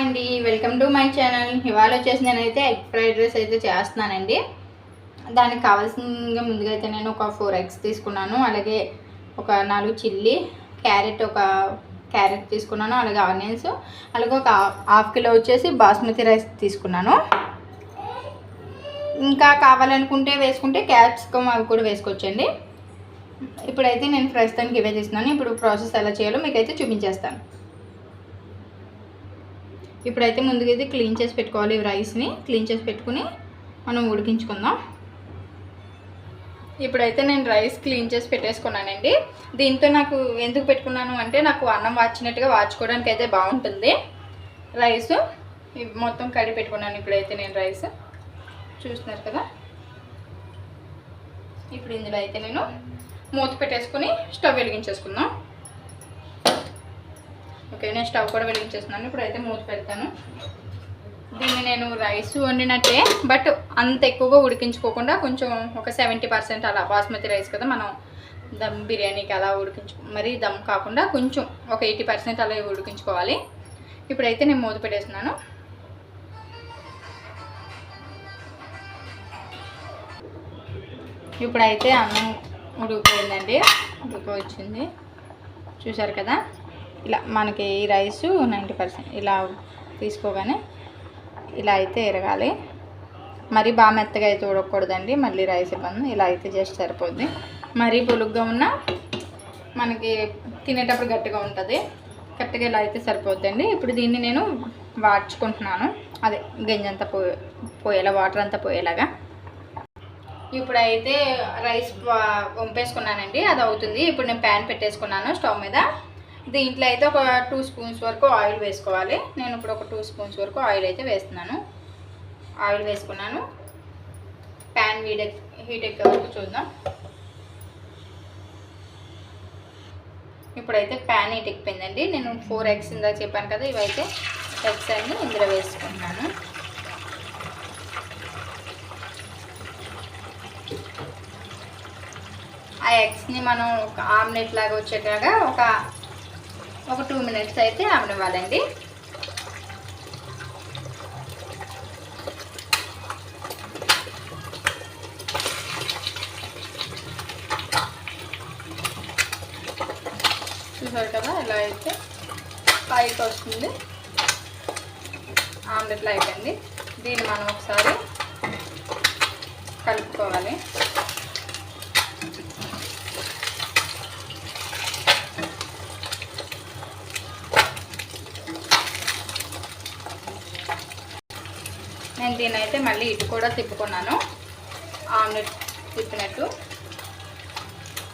అండి. Welcome to my channel ఇవాళ వచ్చేసి నేనైతే ఎగ్ ఫ్రైడ్ రైస్ అయితే చేస్తున్నానండి. దానికి కావాల్సిన ముందుగా అయితే నేను ఒక ఫోర్ ఎగ్స్ తీసుకున్నాను. అలాగే ఒక నాలుగు చిల్లీ క్యారెట్ ఒక క్యారెట్ తీసుకున్నాను. అలాగే ఆనియన్స్ అలాగే ఒక హాఫ్ కిలో వచ్చేసి బాస్మతి రైస్ తీసుకున్నాను. ఇంకా కావాలనుకుంటే వేసుకుంటే క్యాప్సికమ్ అవి కూడా వేసుకోవచ్చండి. ఇప్పుడైతే నేను ప్రస్తుతానికి ఇవే తీస్తున్నాను ఇప్పుడు ప్రాసెస్ ఎలా చేయాలో మీకైతే చూపించేస్తాను. ఇప్పుడైతే ముందుగా ఇది క్లీన్ చేసి పెట్టుకోవాలి ఈ రైస్ని. క్లీన్ చేసి పెట్టుకుని మనం ఉడికించుకుందాం. ఇప్పుడైతే నేను రైస్ క్లీన్ చేసి పెట్టేసుకున్నానండి. దీంతో నాకు ఎందుకు పెట్టుకున్నాను అంటే నాకు అన్నం వాచినట్టుగా వాచుకోవడానికి అయితే బాగుంటుంది. రైస్ మొత్తం కడిగి పెట్టుకున్నాను ఇప్పుడైతే నేను రైస్. చూస్తున్నారు కదా? ఇప్పుడు ఇందులో అయితే నేను మూత పెట్టేసుకుని స్టవ్ వెలిగించేసుకుందాం. ఓకే నేను స్టవ్ కూడా వెలిగించేస్తున్నాను. ఇప్పుడైతే మూత పెడతాను. దీన్ని నేను రైస్ వండినట్టే బట్ అంత ఎక్కువగా ఉడికించుకోకుండా కొంచెం ఒక సెవెంటీ పర్సెంట్ అలా బాస్మతి రైస్ కదా మనం దమ్ బిర్యానీకి అలా ఉడికించు మరీ దమ్ కాకుండా కొంచెం ఒక ఎయిటీ పర్సెంట్ అలా ఉడికించుకోవాలి. ఇప్పుడైతే నేను మూత పెట్టేస్తున్నాను. ఇప్పుడైతే అన్నం ఉడికిపోయిందండి. ఉడికి వచ్చింది చూసారు కదా? ఇలా మనకి ఈ రైస్ నైంటీ పర్సెంట్ ఇలా తీసుకోగానే ఇలా అయితే ఎరగాలి. మరీ బాగా మెత్తగా అయితే ఉడకూడదండి మళ్ళీ రైస్ ఇబ్బంది. ఇలా అయితే జస్ట్ సరిపోద్ది. మరీ పొలుగ్గా ఉన్న మనకి తినేటప్పుడు గట్టిగా ఉంటుంది. కరెక్ట్గా ఇలా అయితే సరిపోద్దండి. ఇప్పుడు దీన్ని నేను వాడ్చుకుంటున్నాను. అదే గంజంతా పోయే పోయేలా వాటర్ అంతా పోయేలాగా. ఇప్పుడైతే రైస్ వా- వంపేసుకున్నానండి. అది అవుతుంది. ఇప్పుడు నేను ప్యాన్ పెట్టేసుకున్నాను స్టవ్ మీద. దీంట్లో అయితే ఒక టూ స్పూన్స్ వరకు ఆయిల్ వేసుకోవాలి. నేను ఇప్పుడు ఒక టూ స్పూన్స్ వరకు ఆయిల్ అయితే వేస్తున్నాను. ఆయిల్ వేసుకున్నాను. ప్యాన్ హీట్ ఎక్ హీట్ ఎక్కే వరకు చూద్దాం. ఇప్పుడైతే ప్యాన్ హీట్ ఎక్కిపోయిందండి. నేను ఫోర్ ఎగ్స్ ఇందా చెప్పాను కదా ఇవైతే ఎగ్స్ అన్ని ఇందులో వేసుకుంటున్నాను. ఆ ఎగ్స్ని మనం ఒక ఆమ్లెట్ లాగా వచ్చేలాగా ఒక ఒక టూ మినిట్స్ అయితే అవనివ్వాలండి చూసారు కదా ఇలా అయితే పైకి వస్తుంది. ఆమ్లెట్లో అయిపోయింది దీన్ని మనం ఒకసారి కలుపుకోవాలి. నేను దీని అయితే మళ్ళీ ఇటు కూడా తిప్పుకున్నాను. ఆమ్లెట్ తిప్పినట్టు.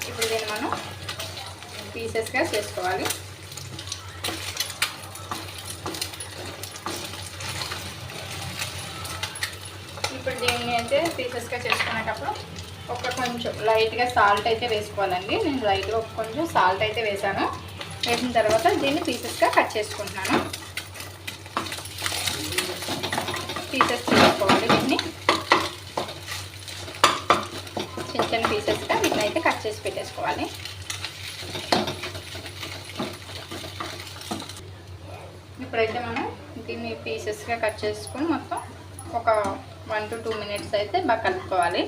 ఇప్పుడు దీన్ని మనం పీసెస్గా చేసుకోవాలి. ఇప్పుడు దీన్ని అయితే పీసెస్గా చేసుకునేటప్పుడు ఒక కొంచెం లైట్గా సాల్ట్ అయితే వేసుకోవాలండి. నేను లైట్గా ఒక కొంచెం సాల్ట్ అయితే వేసాను వేసిన తర్వాత దీన్ని పీసెస్గా కట్ చేసుకుంటున్నాను. పీసెస్ చేసుకోవాలి వీటిని చిన్న చిన్న పీసెస్గా వీటిని అయితే కట్ చేసి పెట్టేసుకోవాలి. ఇప్పుడైతే మనం దీన్ని పీసెస్గా కట్ చేసుకొని మొత్తం ఒక వన్ టు టూ మినిట్స్ అయితే బాగా కలుపుకోవాలి.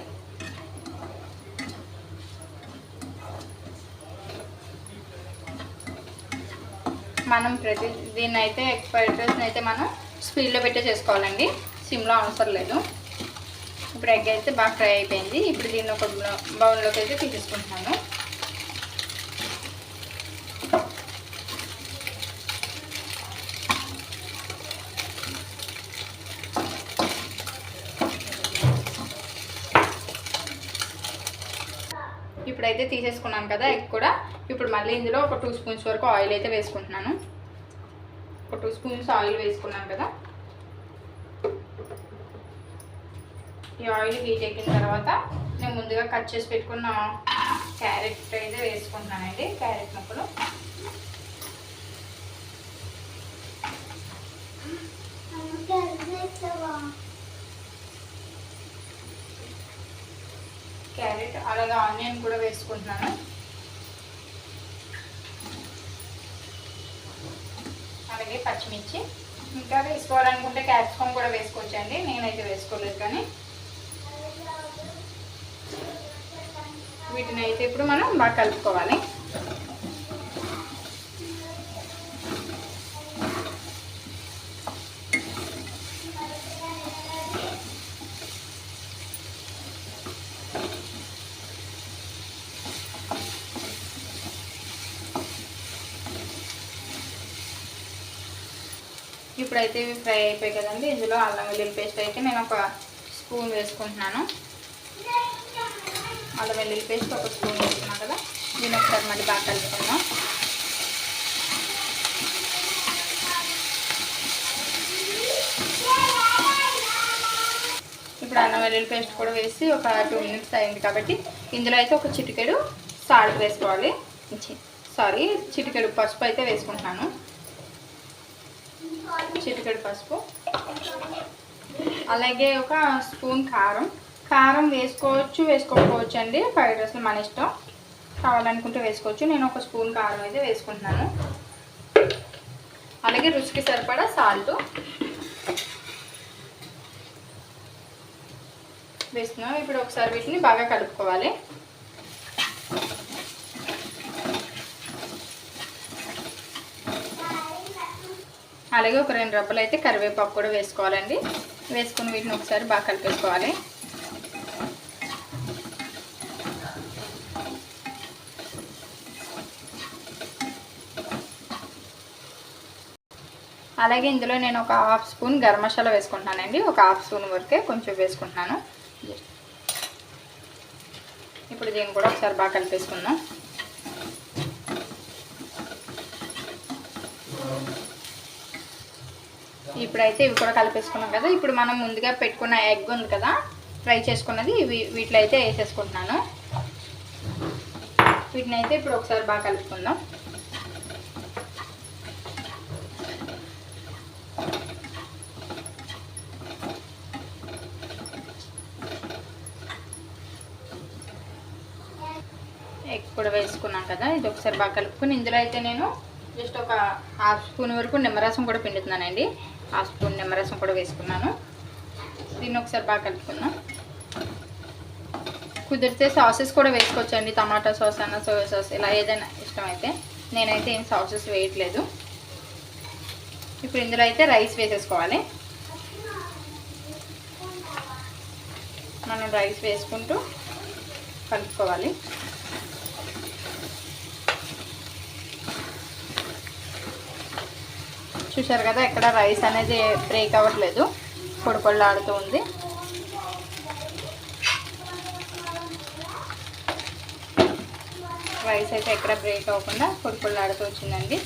మనం ప్రతి దీన్ని అయితే ఎక్స్పైర్ రైస్ని అయితే మనం స్పీడ్లో పెట్టే చేసుకోవాలండి సిమ్లో అవసరం లేదు. ఇప్పుడు ఎగ్ అయితే బాగా ఫ్రై అయిపోయింది. ఇప్పుడు దీన్ని ఒక బౌల్లోకి అయితే తీసేసుకుంటున్నాను. ఇప్పుడైతే తీసేసుకున్నాను కదా ఎగ్ కూడా. ఇప్పుడు మళ్ళీ ఇందులో ఒక టూ స్పూన్స్ వరకు ఆయిల్ అయితే వేసుకుంటున్నాను. ఒక టూ స్పూన్స్ ఆయిల్ వేసుకున్నాను కదా. ఈ ఆయిల్ హీట్ ఎక్కిన తర్వాత నేను ముందుగా కట్ చేసి పెట్టుకున్న క్యారెట్ అయితే వేసుకుంటున్నానండి క్యారెట్ ముక్కలు. క్యారెట్ అలాగే ఆనియన్ కూడా వేసుకుంటున్నాను. అలాగే పచ్చిమిర్చి. ఇంకా వేసుకోవాలనుకుంటే క్యాప్సికమ్ కూడా వేసుకోవచ్చండి నేనైతే వేసుకోలేదు కానీ. వీటిని అయితే ఇప్పుడు మనం బాగా కలుపుకోవాలి. ఇప్పుడైతే ఇవి ఫ్రై అయిపోయాయి కదండి. ఇందులో అల్లం వెల్లుల్లి పేస్ట్ అయితే నేను ఒక స్పూన్ వేసుకుంటున్నాను. అల్లం వెల్లుల్లి పేస్ట్ ఒక స్పూన్ వేసుకున్నాను కదా దీన్ని ఒకసారి మళ్ళీ బాగా కలుపుకుందాం. ఇప్పుడు అల్లం వెల్లుల్లి పేస్ట్ కూడా వేసి ఒక టూ మినిట్స్ అయింది కాబట్టి ఇందులో అయితే ఒక చిటికెడు సాల్ట్ వేసుకోవాలి. సారీ చిటికెడు పసుపు అయితే వేసుకుంటున్నాను. చిటికెడు పసుపు. అలాగే ఒక స్పూన్ కారం. కారం వేసుకోవచ్చు వేసుకోకపోవచ్చు అండి ఫ్రైడ్ రైస్ మన ఇష్టం. కావాలనుకుంటే వేసుకోవచ్చు. నేను ఒక స్పూన్ కారం అయితే వేసుకుంటున్నాను. అలాగే రుచికి సరిపడా సాల్ట్ వేస్తున్నాం. ఇప్పుడు ఒకసారి వీటిని బాగా కలుపుకోవాలి. అలాగే ఒక రెండు రబ్బలు అయితే కరివేపాకు కూడా వేసుకోవాలండి. వేసుకుని వీటిని ఒకసారి బాగా కలిపేసుకోవాలి. అలాగే ఇందులో నేను ఒక హాఫ్ స్పూన్ గరం మసాలా వేసుకుంటున్నానండి. ఒక హాఫ్ స్పూన్ వరకే కొంచెం వేసుకుంటున్నాను. ఇప్పుడు దీన్ని కూడా ఒకసారి బాగా కలిపేసుకుందాం. ఇప్పుడైతే ఇవి కూడా కలిపేసుకున్నాం కదా. ఇప్పుడు మనం ముందుగా పెట్టుకున్న ఎగ్ ఉంది కదా ఫ్రై చేసుకున్నది వీటిలో అయితే వేసేసుకుంటున్నాను. వీటిని అయితే ఇప్పుడు ఒకసారి బాగా కలుపుకుందాం. ఎగ్ కూడా వేసుకున్నాం కదా ఇది ఒకసారి బాగా కలుపుకుని ఇందులో అయితే నేను జస్ట్ ఒక హాఫ్ స్పూన్ వరకు నిమ్మరసం కూడా పిండుతున్నానండి. హాఫ్ స్పూన్ నిమ్మరసం కూడా వేసుకున్నాను. దీన్ని ఒకసారి బాగా కలుపుకుందాం. కుదిరితే సాసెస్ కూడా వేసుకోవచ్చండి టమాటా సాస్ అన్న సోయా సాస్ ఇలా ఏదైనా ఇష్టమైతే. నేనైతే ఏం సాసెస్ వేయట్లేదు. ఇప్పుడు ఇందులో అయితే రైస్ వేసేసుకోవాలి. మనం రైస్ వేసుకుంటూ కలుపుకోవాలి. చూశారు కదా ఇక్కడ రైస్ అనేది బ్రేక్ అవ్వట్లేదు. పొడి ఉంది. రైస్ అయితే ఎక్కడ బ్రేక్ అవ్వకుండా పొడి ఆడుతూ వచ్చిందండి.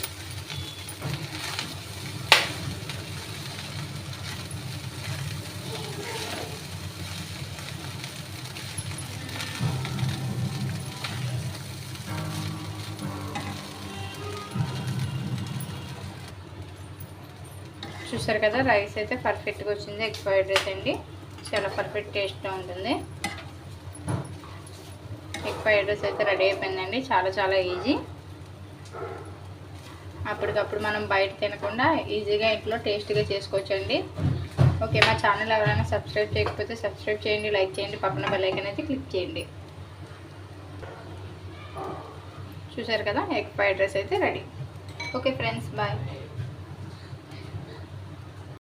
చూసారు కదా రైస్ అయితే పర్ఫెక్ట్గా వచ్చింది. ఎక్స్పైర్డ్ రైస్ అండి. చాలా పర్ఫెక్ట్ టేస్ట్గా ఉంటుంది. ఎగ్ రైస్ అయితే రెడీ అయిపోయిందండి. చాలా చాలా ఈజీ. అప్పటికప్పుడు మనం బయట తినకుండా ఈజీగా ఇంట్లో టేస్ట్గా చేసుకోవచ్చండి. ఓకే మా ఛానల్ ఎవరైనా సబ్స్క్రైబ్ చేయకపోతే సబ్స్క్రైబ్ చేయండి లైక్ చేయండి పక్కన బెల్లైకన్ అయితే క్లిక్ చేయండి. చూసారు కదా ఎగ్ ఫ్రైడ్ రైస్ అయితే రెడీ. Okay friends bye.